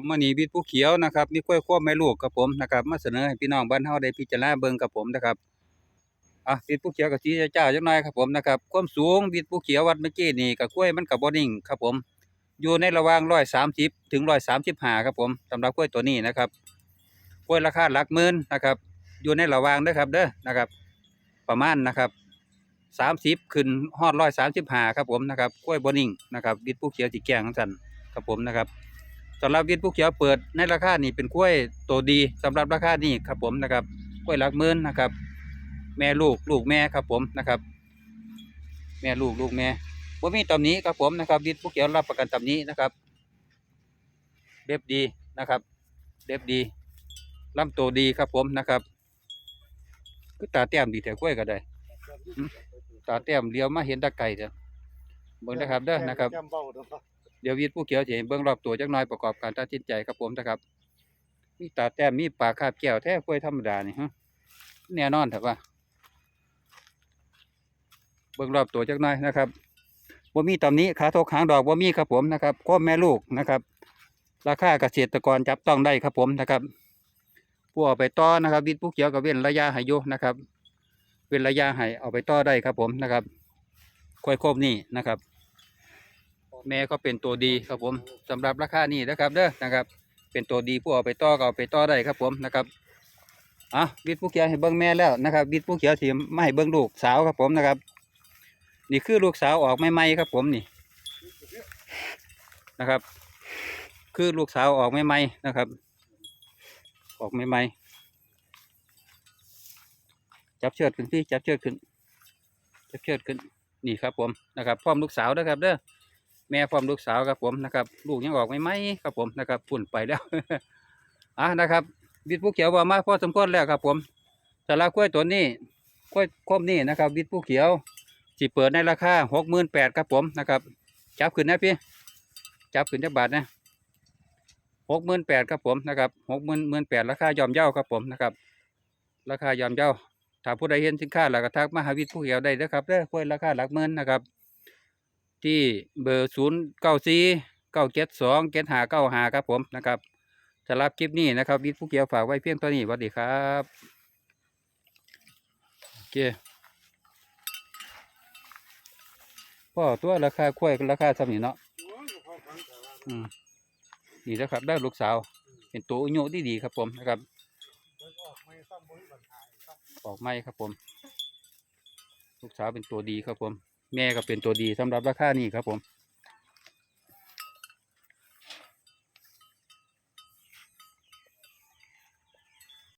ผมมานี่วิทย์ผู้เขียวนะครับมีกล้วยควบแม่ลูกครับผมนะครับมาเสนอให้พี่น้องบ้านเฮาได้พิจารณาเบิ่งครับผมนะครับอะวิทย์ผู้เขียวกับสีเจ้าจักหน่อยครับผมนะครับความสูงวิทย์ผู้เขียววัดเมื่อกี้นี่กับกล้วยมันกับบ่นิ่งครับผม อยู่ในระหว่าง130ถึง135ครับผมสำหรับกล้วยตัวนี้นะครับกล้วยราคาหลักหมื่นนะครับ อยู่ในระหว่างเด้อครับเด้อนะครับ ประมาณนะครับ30ขึ้นฮอด135ครับผมนะครับกล้วยบ่นิ่งนะครับวิทย์ผู้เขียวสิแกลงจังซั่นครับผมนะครับ สำหรับวิทย์ผู้เขียวเปิดในราคานี่เป็นกล้วยตัวดีสำหรับราคานี้ครับผมนะครับกล้วยหลักหมื่นนะครับ แม่ลูกลูกแม่ครับผมนะครับ แม่ลูกลูกแม่บ่มีตำหนี้ครับผมนะครับวิทย์ผู้เขียวรับประกันตำหนี้นะครับเด็บดีนะครับเด็บดีลำตัวดีครับผมนะครับคือตาแต้มดีแต่กล้วยก็ได้ตาแต้มเลี้ยวมาเห็นตะไก่เด้อเบิ่งนะครับเด้อนะครับ เดี๋ยววิทย์ผู้เขียวจะเห็นเบื้องรอบตัวจักน่อยประกอบการตัดสินใจครับผมนะครับมีตาแต้มมีปากคาบแก้วแท้กล้วยธรรมดานี่ฮะแน่นอนเถอะว่าเบื้องรอบตัวจักน่อยนะครับบ่มีตำหนี้ขาทกหางดอกบ่มีครับผมนะครับก็แม่ลูกนะครับ ราคาเกษตรกรจับต้องได้ครับผมนะครับผู้เอาไปต่อนะครับวิทย์ผู้เขียวกับเว้นระยะห้อยู่นะครับ เว้นระยะให้เอาไปต่อได้ครับผมนะครับค่อยโคบนี่นะครับ แม่ก็เป็นตัวดีครับผมสำหรับราคานี้นะครับเด้อนะครับ เป็นตัวดีผู้เอาไปต่อก็เอาไปต่อได้ครับผมนะครับอะบิดผู้เขียวให้เบิ้งแม่แล้วนะครับบิดผู้เขียวสีไม่ให้เบิ้งลูกสาวครับผมนะครับ นี่คือลูกสาวออกใหม่ๆครับผมนี่นะครับ คือลูกสาวออกใหม่ๆนะครับ ออกใหม่ๆจับเชือกขึ้นพี่จับเชือกขึ้นจับเชือกขึ้นนี่ครับผมนะครับ พร้อมลูกสาวนะครับเด้อ แม่พร้อมลูกสาวครับผมนะครับ ลูกยังออกไม่ไหมครับผมนะครับฝุ่นไปแล้วอะนะครับวิทผู้เขียวว่ามาพอสมควรแล้วครับผมสาระกล้วยตัวนี้กล้วยคมนี่นะครับวิทผู้เขียวสิเปิดในราคาหกหมื่นแปดครับผมนะครับจับขึ้นนะพี่จับขึ้นจักบาทนะหกหมื่นแปดครับผมนะครับหกหมื่นหมื่นแปดราคายอมเย่าครับผมนะครับ ราคายอมเย่าถ้าผู้ใดเห็นสินค้าหลักทักมหาวิทย์ผู้เขียวได้เด้อครับเด้อกล้วยราคาหลักหมื่นนะครับ ที่เบอร์ศูนย์เก้าสี่เก้าเจ็ดสองเจ็ดหาเก้าหาครับผมนะครับสำหรับคลิปนี้นะครับวิทย์ผู้เกี่ยวฝากไว้เพียงเท่านี้สวัสดีครับโอเคพ่อตัวราคาคุ้ยราคาสำนีเนาะอืมนี่นะครับได้ลูกสาว เป็นตัวอุโยดีดีครับผมนะครับ ออกไม้ครับผม ลูกสาวเป็นตัวดีครับผม แม่ก็เป็นตัวดีสำหรับราคานี้ครับผม